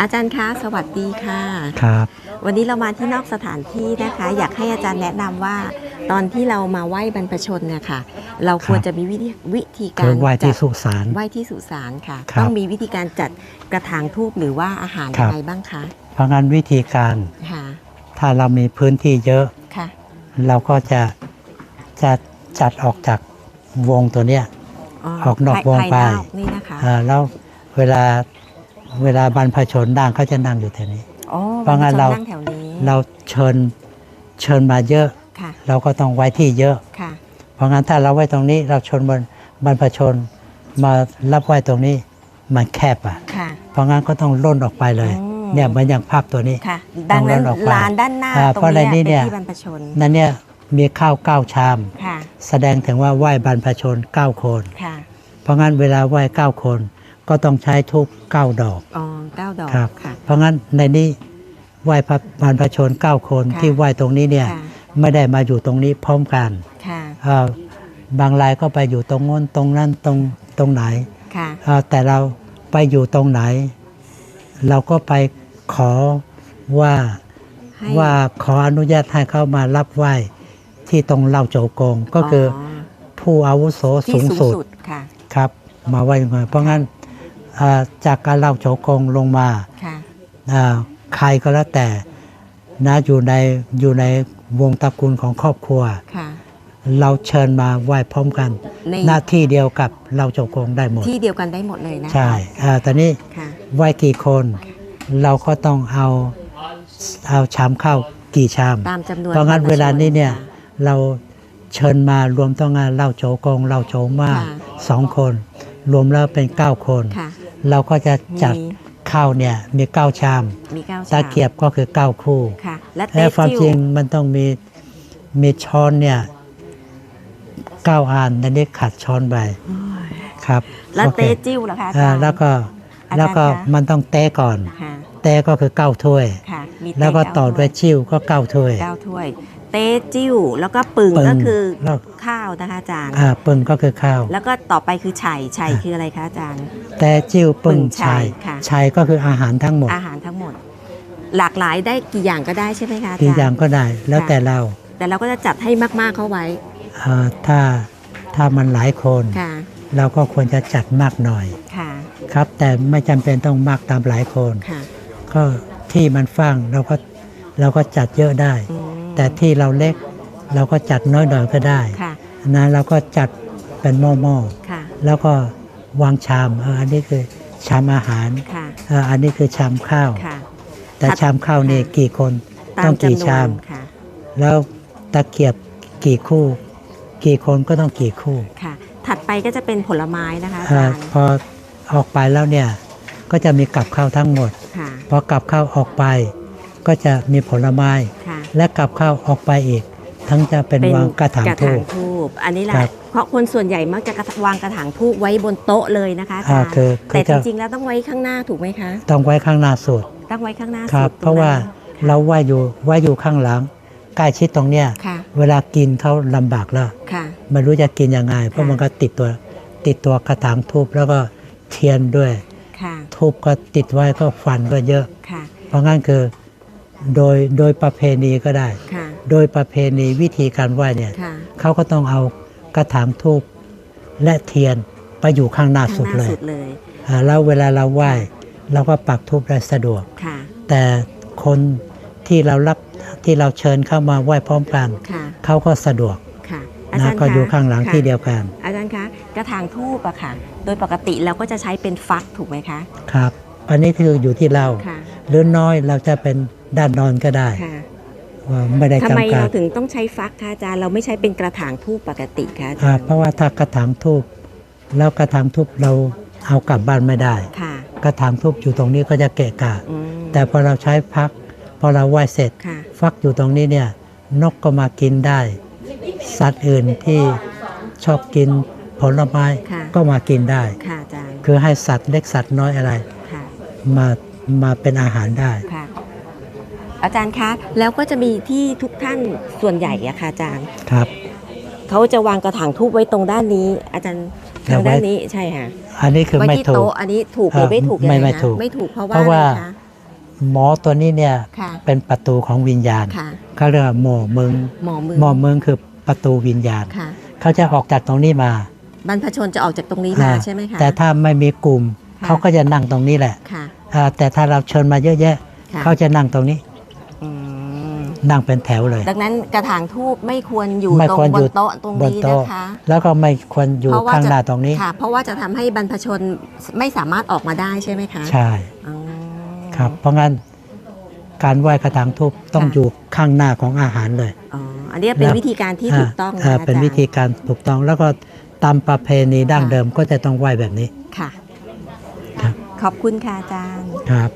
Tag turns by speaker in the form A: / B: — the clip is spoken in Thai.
A: อาจารย์คะสวัสดีค่ะ
B: ครับ
A: วันนี้เรามาที่นอกสถานที่นะคะ อยากให้อาจารย์แนะนำว่า ตอนที่เรามาไหว้บรรพชนเนี่ยค่ะ เราควรจะมีวิธีวิธีกา
B: คื
A: ร
B: อไหว้ที่
A: จัด
B: สุสาน
A: ไหว้ที่สุสานค่ะ
B: ครับ
A: ต้องมีวิธีการจัดกระถางทูบหรือว่าอาหาร
B: ครั
A: ยั
B: บ
A: งไงบ้างคะ
B: เพราะงั้นวิธีการ
A: ค่ะ
B: ถ้าเรามีพื้นที่เยอะ
A: ค่ะ
B: เราก็จะจะจัดออกจากวงตัวเนี้ย ออกนอก
A: ภยว
B: ง
A: ภาย
B: ไป
A: นอกนี่นะคะ
B: อ่าแล้วเวลา เวลาบรรพชนนั่งเขาจะนั่งอยู่แถวนี้
A: อ๋อ
B: เพราะงั้น
A: บพช
B: เรา
A: นั่งแถวนี้
B: เราเชิญเชิญมาเยอะ
A: ค่ะ
B: เราก็ต้องไว้ที่เยอะ
A: ค่ะ
B: เพราะงั้นถ้าเราไว้ตรงนี้เราชนบนบรรพชนมารับไหว้ตรงนี้มันแคบอะ
A: ค่ะ
B: เพราะงั้นก็ต้องล่นออกไปเลย
A: อืม
B: เนี่ยเหมือนอย่างภาพตัวนี้
A: ค่ะดังนั้น
B: ต้องเดินออกไป
A: ลานด้านหน้า
B: อ่า
A: ตร
B: เพราะ
A: ง
B: ในนี้
A: นี้
B: เนี่
A: เป็น
B: ย
A: ที่บรรพชน
B: นั่นเนี่ยมีข้าวเก้าชาม
A: ค่ะ
B: แสดงถึงว่าไหว้บรรพชนเก้าคน
A: ค่ะ
B: เพราะงั้นเวลาไหว้เก้าคน ก็ต้องใช้ทูบเก้าดอก
A: อ๋อเก้าดอก
B: ครับ
A: ค่ะ
B: เพราะงั้นในนี้ไหว้พระบรรพชนเก้าคน
A: ค่ะ
B: ที่ไหว้ตรงนี้เนี่ย
A: ค่ะ
B: ไม่ได้มาอยู่ตรงนี้พร้อมกัน
A: ค่ะ
B: เอ่อบางรายก็ไปอยู่ตรงโน้นตรงนั้นตรงตรงไหน
A: ค่ะ
B: เอ่อแต่เราไปอยู่ตรงไหน เราก็ไปขอว่า
A: ให้
B: ว่าขออนุญาตให้เข้ามารับไหว้ที่ตรงเล่าโจกงก็คืออผู้อาวุโส
A: ที่
B: สูง
A: สูง
B: สุด
A: สุดค่ะ
B: ครับ มาไหว้มาเพราะงั้นเอ่อ จากการเล่าโจกงลงมา
A: ค่ะ
B: อ่าใครก็แล้วแต่นะอยู่ในอยู่ในวงตระกูลของครอบครัว
A: ค่ะ
B: เราเชิญมาไหว้พร้อมกัน
A: ใน
B: หน้าที่เดียวกับเล่าโจกงได้หมด
A: ที่เดียวกันได้หมดเลยนะคะ
B: ใช่อ่าตอนนี้
A: ค่ะ
B: ไหว้กี่คนเราก็ต้องเอาเอาชามข้าวกี่ชาม
A: ตามจำนวน
B: เพราะงั้น
A: บพช
B: เวลานี้เนี่ย
A: ค่ะ
B: เราเชิญมารวมต้องงานเล่าโจกงเล่าโจมา
A: ค่ะ
B: สองคน รวมแล้วเป็นเก้าคน
A: ค่ะ
B: เราก็จะจัด
A: มี
B: ข้าวเนี่ยมีเก้าชาม
A: มีเก้า
B: ตะเกียบก็คือเก้าคู่
A: ค่ะ และ
B: และ
A: เต๊ะ
B: ความ
A: จิ้ว
B: จริงมันต้องมีมีช้อนเนี่ยเก้าอันอันนี้ขัดช้อนไปครับ
A: และ
B: โอค
A: เต๊ะจิ้วเหรอคะอา
B: อ่า
A: จารย์
B: แล้วก็
A: อาจารย์
B: แล้วก็
A: คะ
B: มันต้องเตะก่อน
A: ค่ะ
B: เตะก็คือเก้าถ้วย
A: ค่ะมี
B: แล้วก็
A: เต๊ะ
B: ต่อด้วยชิ่วก็เก้าถ้วย
A: เก้าถ้วย เต๊ะจิ้ว แล้วก็ปึง
B: ปึง
A: ก็คือ
B: แล้ว
A: ข้าวนะคะอาจารย์
B: อ่าปึงก็คือข้าว
A: แล้วก็ต่อไปคือไฉ่ไฉ่คืออะไรคะอาจารย์
B: แต่จิ้วปึง
A: ปึงชั
B: ชั
A: ย
B: ย
A: ค่ะ
B: ชัยก็คืออาหารทั้งหมด
A: อาหารทั้งหมด หลากหลายได้กี่อย่างก็ได้ใช่ไหมคะอาจารย์
B: กี่อย่างก็ได้ แล้ว
A: ค่ะ
B: แต่เรา
A: แต่เราก็จะจัดให้มากๆเข้าไว้
B: อ่าถ้าถ้ามันหลายคน
A: ค่ะ
B: เราก็ควรจะจัดมากหน่อย
A: ค่ะ
B: ครับ แต่ไม่จำเป็นต้องมากตามหลายคน
A: ค่ะ
B: ก็ที่มันฟังเราก็เราก็จัดเยอะได้
A: อืม
B: แต่ที่เราเล็กเราก็จัดน้อยหน่อยก็ได้
A: ค่ะ
B: นะเราก็จัดเป็นหม้อ
A: ค่ะ
B: ๆแล้วก็วางชามเอออันนี้คือชามอาหาร
A: ค่ะ
B: เอออันนี้คือชามข้าว
A: ค่ะ
B: แต่
A: ถัด
B: ชามข้าวนี่
A: ค่ะ
B: กี่คน
A: ตา
B: ต้
A: ม
B: องกี่
A: จำนว
B: ชาม
A: นค่ะ
B: แล้วตะเกียบกี่คู่ กี่คนก็ต้องกี่คู่
A: ค่ะ ถัดไปก็จะเป็นผลไม้นะคะอา
B: เอ่
A: จา
B: อ
A: รย์
B: พอออกไปแล้วเนี่ยก็จะมีกับข้าวทั้งหมด
A: ค่ะ
B: พอกับข้าวออกไป ก็จะมีผลไม้
A: ค่ะ
B: และกับข้าวออกไปอีก ทั้งจะเป็นวางกระถางทูบ
A: ทูบอันนี้แหละ
B: ครับ
A: เพราะคนส่วนใหญ่มักจะกระวางกระถางทูบไว้บนโต๊ะเลยนะคะอาจารย์
B: อ่าคือคือ
A: แต่จ
B: จะ
A: ริงๆแล้วต้องไว้ข้างหน้าถูกไหมคะ
B: ต้องไว้ข้างหน้าสุด
A: ต้องไว้ข้างหน้า
B: ครับ
A: สุด
B: เพราะว่าเราไหว้อยู่ไหว้อยู่ข้างหลังใกล้ชิดตรงเนี้ย
A: ค่ะ
B: เวลากินเขาลำบากแล้ว
A: ค่ะ
B: ไม่รู้จะกินยังไง เพราะ
A: ค่ะ
B: มันก็ติดตัวติดตัวกระถางทูบแล้วก็เทียนด้วย
A: ค่ะ
B: ทูบก็ติดไว้ก็ฟันก็เยอะ
A: ค่ะ
B: เพราะงั้นคือ โดยโดยประเพณีก็ได้
A: ค่ะ
B: โดยประเพณีวิธีการไหว้เนี่ย
A: ค่ะ
B: เขาก็ต้องเอากระถางทูบและเทียนไปอยู่ข้างหน้า
A: ข้าง
B: สุด
A: หน้า
B: เลย
A: สุดเลย
B: อ่าแล้วเวลาเราไหว้เราก็ปักทูบได้สะดวก
A: ค่ะ
B: แต่คนที่เรารับที่เราเชิญเข้ามาไหว้พร้อมกัน
A: ค่ะ
B: เขาก็สะดวก
A: ค่ะ อา
B: นะ
A: จารย์
B: ก็อยู่
A: คะ
B: ข้างหลัง
A: ค่ะ
B: ที่เดียวกัน
A: อาจารย์คะกระถางทูบอะค่ะ โดยปกติเราก็จะใช้เป็นฟักถูกไหมคะ
B: ครับ อันนี้คืออยู่ที่เรา
A: ค่ะ
B: หรือน้อยเราจะเป็น ด้านนอนก็ได้
A: ค่ะ
B: ว่าไม่ได้
A: ทำไม
B: จำกั
A: เรา
B: ด
A: ถึงต้องใช้ฟักคะอาจารย์เราไม่ใช้เป็นกระถางทูบปกติคะอา
B: อ่า
A: จารย์
B: เพราะว่าถ้ากระถางทูบแล้วกระถางทูบเราเอากลับบ้านไม่ได้
A: ค่ะ
B: กระถางทูบอยู่ตรงนี้ก็จะเกะกะ
A: อืม
B: แต่พอเราใช้พัก พอเราไหว้เสร็จ
A: ค่ะ
B: ฟักอยู่ตรงนี้เนี่ยนกก็มากินได้ สัตว์อื่นที่ชอบกินผลไม้
A: ค่ะ
B: ก็มากินได้
A: ค่ะอาจารย์
B: คือให้สัตว์เล็กสัตว์น้อยอะไร
A: ค่ะ
B: มามาเป็นอาหารได้
A: ค่ะ อาจารย์คะ แล้วก็จะมีที่ทุกท่านส่วนใหญ่อะค่ะอาจารย์
B: ครับ
A: เขาจะวางกระถางทูบไว้ตรงด้านนี้ อาจารย์ทาง
B: เอาไว้
A: ด้านนี้ใช่ค่ะ
B: อันนี้คือ
A: ไว้
B: ไม่
A: ที่
B: ถูก
A: โต๊ะอันนี้ถูกหรือไม่ถูก
B: เออไม่
A: ยังง
B: ไม่
A: นะ
B: ถูก
A: ไม่ถูกเพราะว่า
B: เพราะว่า
A: อะไรคะ
B: หมอตัวนี้เนี่ย
A: ค่ะ
B: เป็นประตูของวิญญาณ
A: ค่ะ
B: เขาเรียกว่าหมอเมือง
A: หมอมือ
B: หมอเมืองคือประตูวิญญาณ
A: ค่ะ
B: เขาจะออกจากตรงนี้มา
A: บรรพชนจะออกจากตรงนี้มา
B: อ่า
A: ใช่ไหมคะ
B: แต่ถ้าไม่มีกลุ่ม
A: ค่ะ
B: เขาก็จะนั่งตรงนี้แหละ
A: ค่ะ
B: อ่าแต่ถ้าเราเชิญมาเยอะแยะ
A: ค่ะ
B: เขาจะนั่งตรงนี้
A: อืม
B: นั่งเป็นแถวเลย
A: ดังนั้นกระถางทูบไม่ควรอยู่
B: ไม่
A: ตรง
B: ควร
A: บ
B: อยู่
A: นโต๊ะตรง
B: บน
A: นี้
B: โต๊ะ
A: นะคะ
B: แล้วก็ไม่ควรอยู่
A: เพราะว่า
B: ข้าง
A: จะ
B: หน้าตรงนี้
A: ค่ะเพราะว่าจะทำให้บรรพชนไม่สามารถออกมาได้ใช่ไหมคะ
B: ใช่
A: อ๋อ
B: ครับเพราะงั้นการไหว้กระถางทูบต้อง
A: ค่ะ
B: อยู่ข้างหน้าของอาหารเลย
A: อ๋ออันนี้เป็นวิธีการที่ถูกต้องนะาอา
B: เป็น
A: จาร
B: วิธี
A: ย์
B: การถูกต้องแล้วก็ตามประเพณีดั้ง
A: ค่ะ
B: เดิมก็จะต้องไหว้แบบนี้
A: ค่ะ
B: ครับ
A: ขอบคุณค่ะอาจารย์
B: ครับ